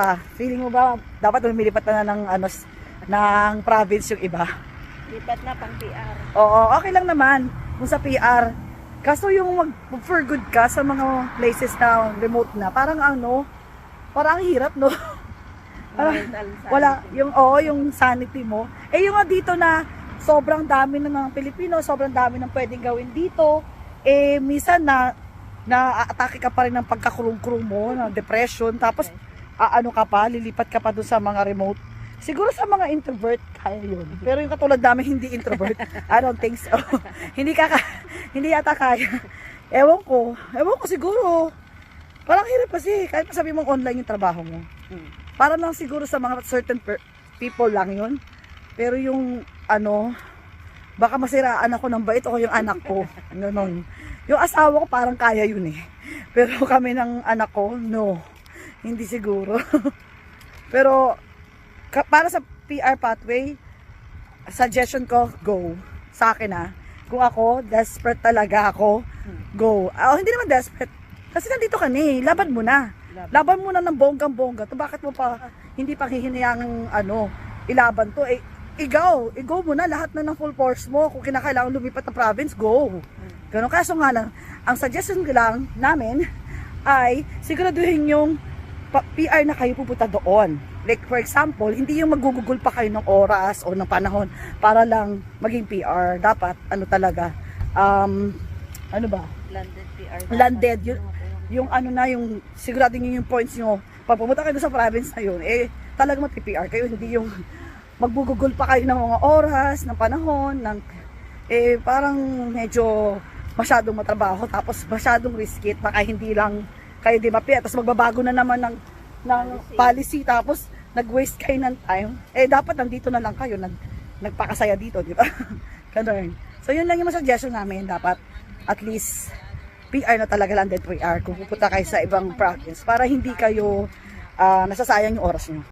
Ah, feeling mo ba dapat lumilipat na ng ano ng province yung iba? Lipat na pang PR. Oo, okay lang naman kung sa PR. Kaso yung mag for good ka sa mga places na remote na, parang ano, parang ang hirap, no? Parang wala, yung oo, yung sanity mo. Eh yung dito na sobrang dami ng mga Pilipino, sobrang dami ng pwedeng gawin dito. Eh minsan na na-atake ka pa rin ng pagkakulong-kulong mo, ng depression, tapos aano ka pa, lilipat ka pa doon sa mga remote. Siguro sa mga introvert, kaya yun. Pero yung katulad namin, hindi introvert. I don't think so. hindi ka, hindi yata kaya. Ewan ko. Ewan ko siguro. Parang hirap kasi. Kahit pa sabi mong online yung trabaho mo. Hmm. Para lang siguro sa mga certain per- people lang yun. Pero yung ano, baka masiraan ako ng bait o yung anak ko. Ganon. Yung asawa ko parang kaya yun eh. Pero kami ng anak ko, no. Hindi siguro. Pero para sa PR pathway, suggestion ko, go. Sa akin ah. Kung ako, desperate talaga ako, go. Ah, hindi naman desperate. Kasi nandito ka na eh. Laban mo na. Laban. Laban mo na ng bonggang-bongga. To bakit mo pa hindi pa hihinayang ano, ilaban to? Eh, ikaw, i-go mo na lahat na ng full force mo. Kung kinakailangan lumipat ng province, go. Ganun. Kaso nga lang, ang suggestion ko lang namin ay siguraduhin yung PR na kayo pupunta doon. Like for example, hindi yung magugugol pa kayo ng oras o ng panahon para lang maging PR. Dapat ano talaga, um, ano ba? Landed PR. Landed, yun- Yung ano na, yung sigurado nyo yung points nyo. Pag pumunta kayo sa province na yun, eh talagang mag-PR kayo. Hindi yung magbugugol pa kayo ng mga oras, ng panahon, ng, eh parang medyo masyadong matrabaho tapos masyadong risky at baka hindi lang kayo di mapia tapos magbabago na naman ng ng policy, tapos nag-waste kayo ng time. Eh dapat nandito na lang kayo. Nag, nagpakasaya dito di ba? Ganun. So yun lang yung suggestion namin. Dapat at least PR na talaga landed PR kung pupunta kayo sa ibang province para hindi kayo ah, nasasayang yung oras nyo